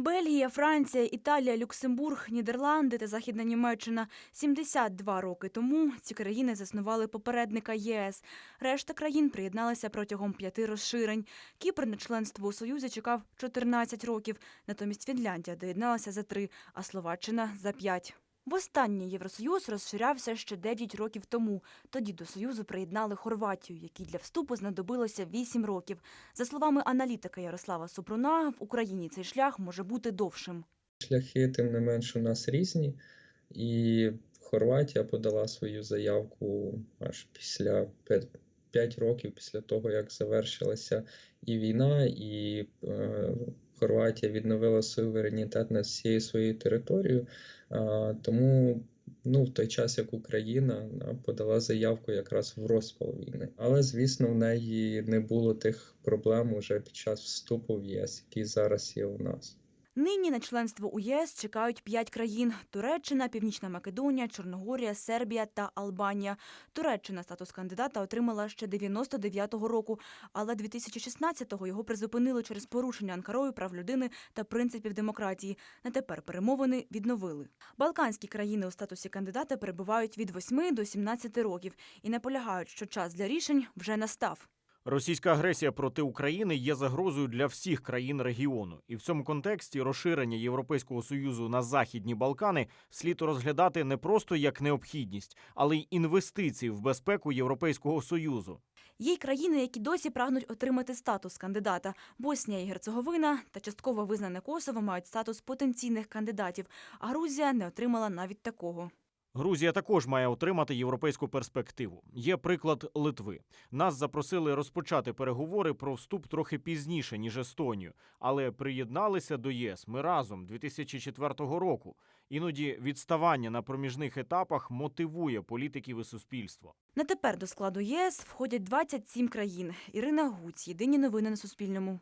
Бельгія, Франція, Італія, Люксембург, Нідерланди та Західна Німеччина 72 роки тому ці країни заснували попередника ЄС. Решта країн приєдналася протягом п'яти розширень. Кіпр на членство у Союзі чекав 14 років. Натомість Фінляндія доєдналася за три, а Словаччина за п'ять. Востаннє Євросоюз розширявся ще 9 років тому. Тоді до Союзу приєднали Хорватію, якій для вступу знадобилося 8 років. За словами аналітика Ярослава Супруна, в Україні цей шлях може бути довшим. Шляхи, тим не менш, у нас різні, і Хорватія подала свою заявку аж після 5 років після того, як завершилася і війна, і е, Хорватія відновила суверенітет над всією своєю територією. Тому ну, в той час, як Україна подала заявку якраз в розпал війни. Але, звісно, в неї не було тих проблем уже під час вступу в ЄС, які зараз є у нас. Нині на членство у єС чекають п'ять країн: Туреччина, Північна Македонія, Чорногорія, Сербія та Албанія. Туреччина статус кандидата отримала ще 99-го року, але 2016-го його призупинили через порушення Анкарою прав людини та принципів демократії. На тепер перемовини відновили. Балканські країни у статусі кандидата перебувають від 8 до 17 років і наполягають, що час для рішень вже настав. Російська агресія проти України є загрозою для всіх країн регіону, і в цьому контексті розширення Європейського союзу на західні Балкани слід розглядати не просто як необхідність, але й інвестиції в безпеку Європейського союзу. Є й країни, які досі прагнуть отримати статус кандидата. Боснія і Герцеговина та частково визнане Косово мають статус потенційних кандидатів, а Грузія не отримала навіть такого. Грузія також має отримати європейську перспективу. Є приклад Литви. Нас запросили розпочати переговори про вступ трохи пізніше ніж Естонію, але приєдналися до ЄС ми разом 2004 року. Іноді відставання на проміжних етапах мотивує політиків і суспільство. На тепер до складу ЄС входять 27 країн. Ірина Гуць, єдині новини на Суспільному.